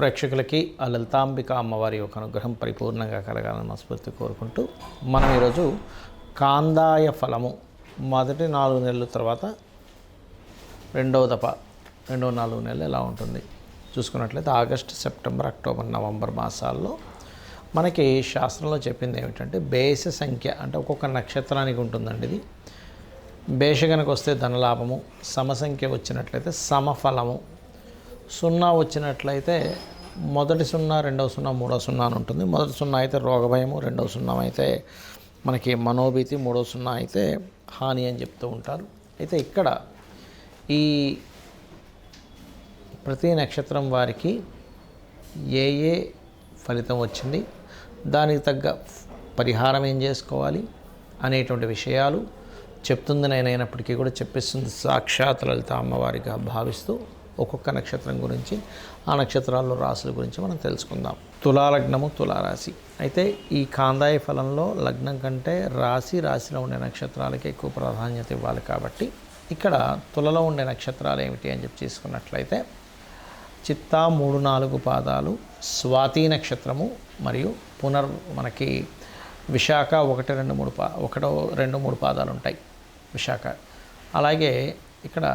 ప్రేక్షకులకి ఆ లలితాంబిక అమ్మవారి యొక్క అనుగ్రహం పరిపూర్ణంగా కలగాలని మనస్ఫూర్తి కోరుకుంటూ మనం ఈరోజు కాందాయ ఫలము మొదటి నాలుగు నెలల తర్వాత రెండవ దప రెండవ నాలుగు నెలలు ఎలా ఉంటుంది? చూసుకున్నట్లయితే ఆగస్ట్ సెప్టెంబర్ అక్టోబర్ నవంబర్ మాసాల్లో మనకి శాస్త్రంలో చెప్పింది ఏమిటంటే బేస సంఖ్య అంటే ఒక్కొక్క నక్షత్రానికి ఉంటుందండి ఇది. బేష కనుక వస్తే ధనలాభము సమసంఖ్య వచ్చినట్లయితే సమఫలము సున్నా వచ్చినట్లయితే మొదటి సున్నా రెండవ సున్నా మూడో సున్నా అని ఉంటుంది. మొదటి సున్నా అయితే రోగభయము రెండవ సున్నా అయితే మనకి మనోభీతి మూడో సున్నా అయితే హాని అని చెప్తూ ఉంటారు. అయితే ఇక్కడ ఈ ప్రతి నక్షత్రం వారికి ఏ ఏ ఫలితం వచ్చింది దానికి తగ్గ పరిహారం ఏం చేసుకోవాలి అనేటువంటి విషయాలు చెప్తుంది నేనైనప్పటికీ కూడా చెప్పిస్తుంది. సాక్షాత్ లలిత అమ్మవారిగా భావిస్తూ ఒక్కొక్క నక్షత్రం గురించి ఆ నక్షత్రాల్లో రాసుల గురించి మనం తెలుసుకుందాం. తులాలగ్నము తులారాశి. అయితే ఈ కాందాయ ఫలంలో లగ్నం కంటే రాశి రాశిలో ఉండే నక్షత్రాలకి ఎక్కువ ప్రాధాన్యత ఇవ్వాలి కాబట్టి ఇక్కడ తులలో ఉండే నక్షత్రాలు ఏమిటి అని చెప్పి తీసుకున్నట్లయితే చిత్తా మూడు నాలుగు పాదాలు స్వాతి నక్షత్రము మరియు పునర్ మనకి విశాఖ ఒకటి రెండు మూడు పా ఒకటో రెండు మూడు పాదాలు ఉంటాయి విశాఖ. అలాగే ఇక్కడ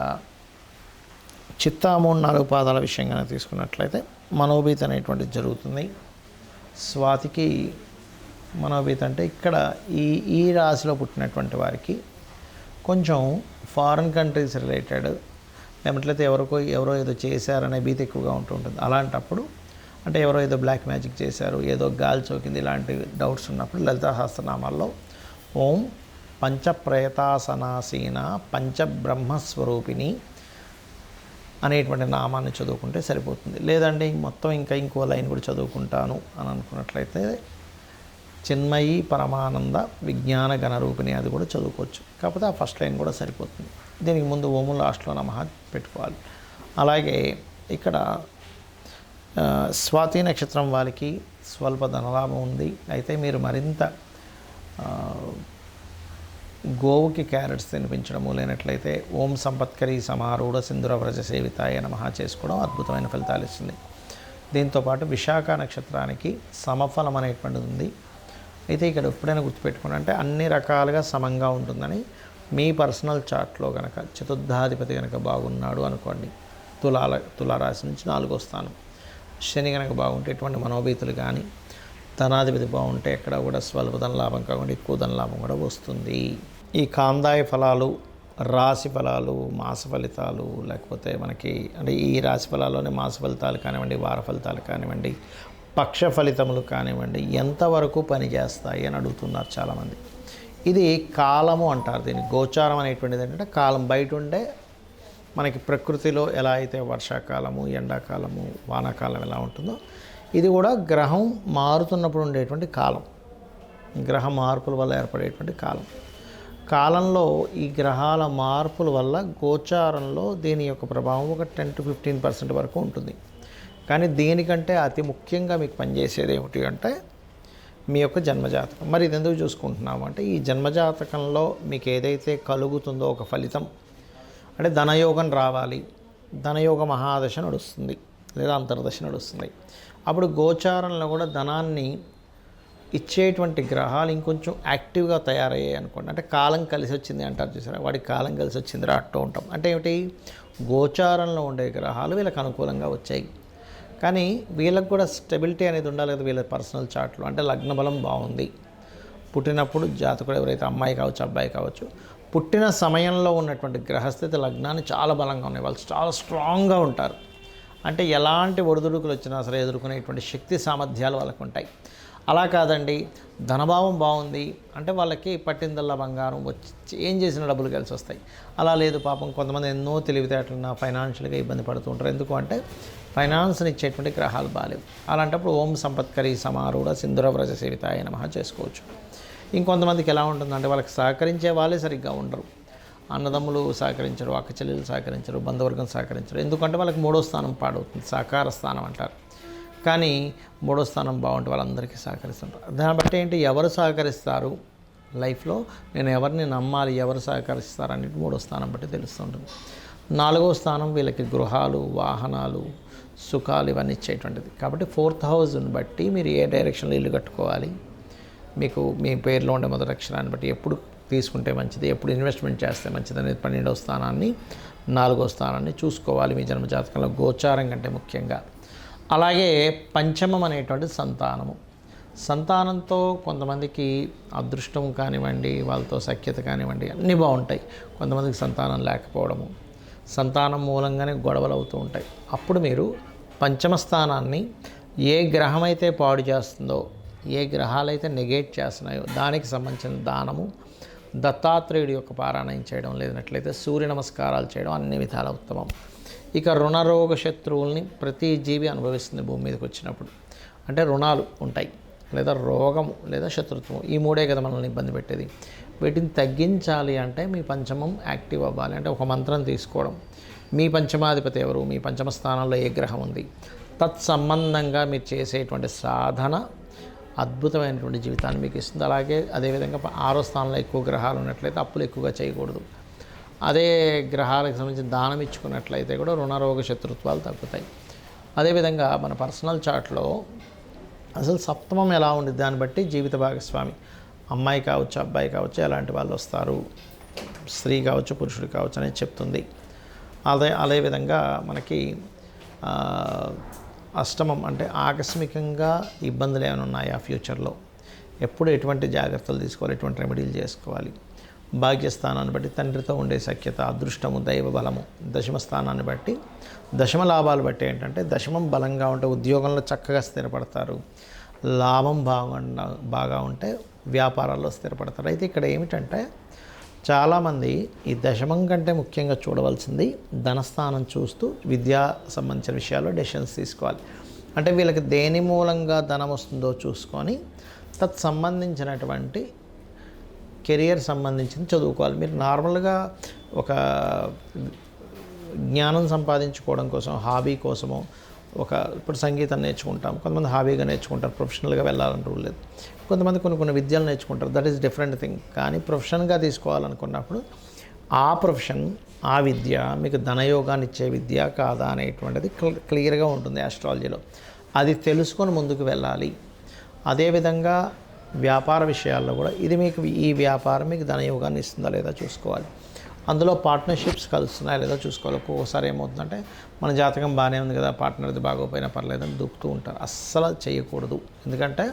చిత్తా మూడు నాలుగు పాదాల విషయంగానే తీసుకున్నట్లయితే మనోభీతి అనేటువంటిది జరుగుతుంది. స్వాతికి మనోభీతి అంటే ఇక్కడ ఈ ఈ రాశిలో పుట్టినటువంటి వారికి కొంచెం ఫారిన్ కంట్రీస్ రిలేటెడ్ లేకపోతే ఎవరికో ఎవరో ఏదో చేశారనే భీతి ఎక్కువగా ఉంటూ ఉంటుంది. అలాంటప్పుడు అంటే ఎవరో ఏదో బ్లాక్ మ్యాజిక్ చేశారు ఏదో గాలి చోకింది ఇలాంటి డౌట్స్ ఉన్నప్పుడు లలితా సహస్రనామాల్లో ఓం పంచప్రేతాసనాసీన పంచబ్రహ్మస్వరూపిణి అనేటువంటి నామాన్ని చదువుకుంటే సరిపోతుంది. లేదండి మొత్తం ఇంకా ఇంకో లైన్ కూడా చదువుకుంటాను అని అనుకున్నట్లయితే చిన్మయి పరమానంద విజ్ఞాన గణరూపిణి అది కూడా చదువుకోవచ్చు. కాకపోతే ఆ ఫస్ట్ లైన్ కూడా సరిపోతుంది. దీనికి ముందు ఓము లాస్ట్లో నమః పెట్టుకోవాలి. అలాగే ఇక్కడ స్వాతి నక్షత్రం వారికి స్వల్ప ధనలాభం ఉంది. అయితే మీరు మరింత గోవుకి క్యారెట్స్ తినిపించడము లేనట్లయితే ఓం సంపత్కరి సమారూఢ సింధుర వ్రజ సేవితాయ నమః చేసుకోవడం అద్భుతమైన ఫలితాలు ఇస్తుంది. దీంతోపాటు విశాఖ నక్షత్రానికి సమఫలం అనేటువంటిది ఉంది. అయితే ఇక్కడ ఎప్పుడైనా గుర్తుపెట్టుకోండి అంటే అన్ని రకాలుగా సమంగా ఉంటుందని మీ పర్సనల్ చార్ట్లో కనుక చతుర్థాధిపతి కనుక బాగున్నాడు అనుకోండి. తులాల తులారాశి నుంచి నాలుగో స్థానం. శని కనుక బాగుంటే ఎటువంటి మనోభీతులు కానీ ధనాధిపతి బాగుంటే ఎక్కడ కూడా స్వల్ప ధన లాభం కాకుండా ఎక్కువ ధన లాభం కూడా వస్తుంది. ఈ కాందాయ ఫలాలు రాశి ఫలాలు మాస ఫలితాలు లేకపోతే మనకి అంటే ఈ రాశి ఫలాల్లోనే మాస ఫలితాలు కానివ్వండి వార ఫలితాలు కానివ్వండి పక్ష ఫలితములు కానివ్వండి ఎంతవరకు పనిచేస్తాయి అని అడుగుతున్నారు చాలామంది. ఇది కాలము అంటారు దీన్ని. గోచారం అనేటువంటిది ఏంటంటే కాలం బయట ఉండే మనకి ప్రకృతిలో ఎలా అయితే వర్షాకాలము ఎండాకాలము వానాకాలం ఎలా ఉంటుందో ఇది కూడా గ్రహం మారుతున్నప్పుడు ఉండేటువంటి కాలం. గ్రహ మార్పుల వల్ల ఏర్పడేటువంటి కాలం. కాలంలో ఈ గ్రహాల మార్పుల వల్ల గోచారంలో దీని యొక్క ప్రభావం ఒక టెన్ టు ఫిఫ్టీన్ పర్సెంట్ వరకు ఉంటుంది. కానీ దీనికంటే అతి ముఖ్యంగా మీకు పనిచేసేది ఏమిటి అంటే మీ యొక్క జన్మజాతకం. మరి ఇది ఎందుకు చూసుకుంటున్నాము అంటే ఈ జన్మజాతకంలో మీకు ఏదైతే కలుగుతుందో ఒక ఫలితం అంటే ధనయోగం రావాలి ధనయోగ మహాదశ నడుస్తుంది లేదా అంతర్దశ నడుస్తుంది. అప్పుడు గోచారంలో కూడా ధనాన్ని ఇచ్చేటువంటి గ్రహాలు ఇంకొంచెం యాక్టివ్గా తయారయ్యాయి అనుకోండి. అంటే కాలం కలిసి వచ్చింది అంటారు చూసారా? వాడికి కాలం కలిసి వచ్చింది రా అంటూ ఉంటాం. అంటే ఏమిటి? గోచారంలో ఉండే గ్రహాలు వీళ్ళకి అనుకూలంగా వచ్చాయి. కానీ వీళ్ళకి కూడా స్టెబిలిటీ అనేది ఉండాలి కదా వీళ్ళ పర్సనల్ చార్ట్లో. అంటే లగ్న బలం బాగుంది. పుట్టినప్పుడు జాతకుడు ఎవరైతే అమ్మాయి కావచ్చు అబ్బాయి కావచ్చు పుట్టిన సమయంలో ఉన్నటువంటి గ్రహస్థితి లగ్నాన్ని చాలా బలంగా ఉన్నాయి. వాళ్ళు చాలా స్ట్రాంగ్గా ఉంటారు. అంటే ఎలాంటి ఒడిదుడుకులు వచ్చినా సరే ఎదుర్కొనేటువంటి శక్తి సామర్థ్యాలు వాళ్ళకు ఉంటాయి. అలా కాదండి. ధనభావం బాగుంది. అంటే వాళ్ళకి పట్టిందల్లా బంగారం వచ్చి ఏం చేసిన డబ్బులు కలిసి వస్తాయి. అలా లేదు పాపం కొంతమంది ఎన్నో తెలివితేటలున్న ఫైనాన్షియల్గా ఇబ్బంది పడుతూ ఉంటారు. ఎందుకు అంటే ఫైనాన్స్ని ఇచ్చేటువంటి గ్రహాలు బాలేవు. అలాంటప్పుడు ఓం సంపత్కరి సమారూఢ సింధుర వ్రజ సేవితాయ నమః చేసుకోవచ్చు. ఇంకొంతమందికి ఎలా ఉంటుందంటే వాళ్ళకి సహకరించే వాళ్ళే సరిగ్గా ఉండరు. అన్నదమ్ములు సహకరించరు అక్క చెల్లెలు సహకరించరు బంధువర్గం సహకరించరు. ఎందుకంటే వాళ్ళకి మూడో స్థానం పాడవుతుంది. సహకార స్థానం అంటారు. కానీ మూడో స్థానం బాగుంటే వాళ్ళందరికీ సహకరిస్తుంటారు. దాన్ని బట్టి ఏంటి? ఎవరు సహకరిస్తారు? లైఫ్లో నేను ఎవరిని నమ్మాలి? ఎవరు సహకరిస్తారు? అనేది మూడో స్థానం బట్టి తెలుస్తుంటుంది. నాలుగో స్థానం వీళ్ళకి గృహాలు వాహనాలు సుఖాలు ఇవన్నీ ఇచ్చేటువంటిది. కాబట్టి ఫోర్త్ హౌస్ని బట్టి మీరు ఏ డైరెక్షన్లో ఇల్లు కట్టుకోవాలి? మీకు మీ పేరులో ఉండే మొదటి అక్షరాన్ని బట్టి ఎప్పుడు తీసుకుంటే మంచిది? ఎప్పుడు ఇన్వెస్ట్మెంట్ చేస్తే మంచిది? అనేది పన్నెండో స్థానాన్ని నాలుగో స్థానాన్ని చూసుకోవాలి మీ జన్మజాతకంలో గోచారం కంటే ముఖ్యంగా అలాగే పంచమం అనేటువంటి సంతానము. సంతానంతో కొంతమందికి అదృష్టం కానివ్వండి వాళ్ళతో సఖ్యత కానివ్వండి అన్నీ బాగుంటాయి. కొంతమందికి సంతానం లేకపోవడము. సంతానం మూలంగానే గొడవలు అవుతూ ఉంటాయి. అప్పుడు మీరు పంచమ స్థానాన్ని ఏ గ్రహం అయితే పాడు చేస్తుందో ఏ గ్రహాలైతే నెగేట్ చేస్తున్నాయో దానికి సంబంధించిన దానము దత్తాత్రేయుడి యొక్క పారాయణం చేయడం లేనట్లయితే సూర్య నమస్కారాలు చేయడం అన్ని విధాల ఉత్తమం. ఇక రుణరోగ శత్రువుల్ని ప్రతి జీవి అనుభవిస్తుంది భూమి మీదకి వచ్చినప్పుడు. అంటే రుణాలు ఉంటాయి. లేదా రోగం లేదా శత్రుత్వం ఈ మూడే కదా మనల్ని ఇబ్బంది పెట్టేది. వీటిని తగ్గించాలి అంటే మీ పంచమం యాక్టివ్ అవ్వాలి. అంటే ఒక మంత్రం తీసుకోవడం. మీ పంచమాధిపతి ఎవరు? మీ పంచమ స్థానంలో ఏ గ్రహం ఉంది? తత్సంబంధంగా మీరు చేసేటువంటి సాధన అద్భుతమైనటువంటి జీవితాన్ని మీకు ఇస్తుంది. అలాగే అదేవిధంగా ఆరో స్థానంలో ఎక్కువ గ్రహాలు ఉన్నట్లయితే అప్పులు ఎక్కువగా చేయకూడదు. అదే గ్రహాలకు సంబంధించి దానం ఇచ్చుకున్నట్లయితే కూడా రుణరోగ శత్రుత్వాలు తగ్గుతాయి. అదేవిధంగా మన పర్సనల్ చార్ట్లో అసలు సప్తమం ఎలా ఉంది దాన్ని బట్టి జీవిత భాగస్వామి. అమ్మాయి కావచ్చు అబ్బాయి కావచ్చు ఎలాంటి వాళ్ళు వస్తారు? స్త్రీ కావచ్చు పురుషుడు కావచ్చు అనేది చెప్తుంది. అదే అదేవిధంగా మనకి అష్టమం అంటే ఆకస్మికంగా ఇబ్బందులు ఏమైనా ఉన్నాయా ఫ్యూచర్లో? ఎప్పుడు ఎటువంటి జాగ్రత్తలు తీసుకోవాలి ఎటువంటి రెమెడీలు చేసుకోవాలి? భాగ్యస్థానాన్ని బట్టి తండ్రితో ఉండే సఖ్యత అదృష్టము దైవ బలము దశమ స్థానాన్ని బట్టి. దశమ లాభాలు బట్టి ఏంటంటే దశమం బలంగా ఉంటే ఉద్యోగంలో చక్కగా స్థిరపడతారు. లాభం బాగా బాగా ఉంటే వ్యాపారాల్లో స్థిరపడతారు. అయితే ఇక్కడ ఏమిటంటే చాలామంది ఈ దశమం కంటే ముఖ్యంగా చూడవలసింది ధనస్థానం చూస్తూ విద్యా సంబంధించిన విషయాల్లో డెసిషన్స్ తీసుకోవాలి. అంటే వీళ్ళకి దేని మూలంగా ధనం వస్తుందో చూసుకొని తత్ సంబంధించినటువంటి కెరియర్ సంబంధించింది చదువుకోవాలి. మీరు నార్మల్గా ఒక జ్ఞానం సంపాదించుకోవడం కోసం హాబీ కోసమో ఒక ఇప్పుడు సంగీతం నేర్చుకుంటాం. కొంతమంది హాబీగా నేర్చుకుంటారు ప్రొఫెషనల్గా వెళ్ళాలని రూల్ లేదు. కొంతమంది కొన్ని కొన్ని విద్యలు నేర్చుకుంటారు. That is different thing. కానీ ప్రొఫెషన్గా తీసుకోవాలనుకున్నప్పుడు ఆ ప్రొఫెషన్ ఆ విద్య మీకు ధనయోగాన్ని ఇచ్చే విద్య కాదా అనేటువంటిది క్లియర్గా ఉంటుంది ఆస్ట్రాలజీలో. అది తెలుసుకొని ముందుకు వెళ్ళాలి. అదేవిధంగా వ్యాపార విషయాల్లో కూడా ఇది మీకు ఈ వ్యాపారం మీకు ధనయోగాన్ని ఇస్తుందా లేదా చూసుకోవాలి. అందులో పార్ట్నర్షిప్స్ కలుస్తున్నాయా లేదా చూసుకోవాలి. ఒక్కొక్కసారి ఏమవుతుందంటే మన జాతకం బాగానే ఉంది కదా పార్ట్నర్ది బాగోపోయినా పర్లేదని దూకుతూ ఉంటారు. అస్సలు చేయకూడదు. ఎందుకంటే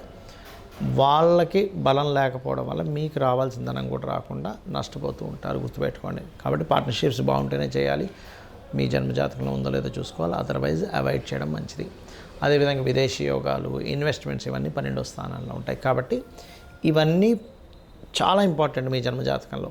వాళ్ళకి బలం లేకపోవడం వల్ల మీకు రావాల్సిన ధనం కూడా రాకుండా నష్టపోతూ ఉంటారు. గుర్తుపెట్టుకోండి. కాబట్టి పార్ట్నర్షిప్స్ బాగుంటేనే చేయాలి. మీ జన్మజాతకంలో ఉందో లేదో చూసుకోవాలి. అదర్వైజ్ అవాయిడ్ చేయడం మంచిది. అదేవిధంగా విదేశీ యోగాలు ఇన్వెస్ట్మెంట్స్ ఇవన్నీ పన్నెండో స్థానాల్లో ఉంటాయి. కాబట్టి ఇవన్నీ చాలా ఇంపార్టెంట్ మీ జన్మజాతకంలో.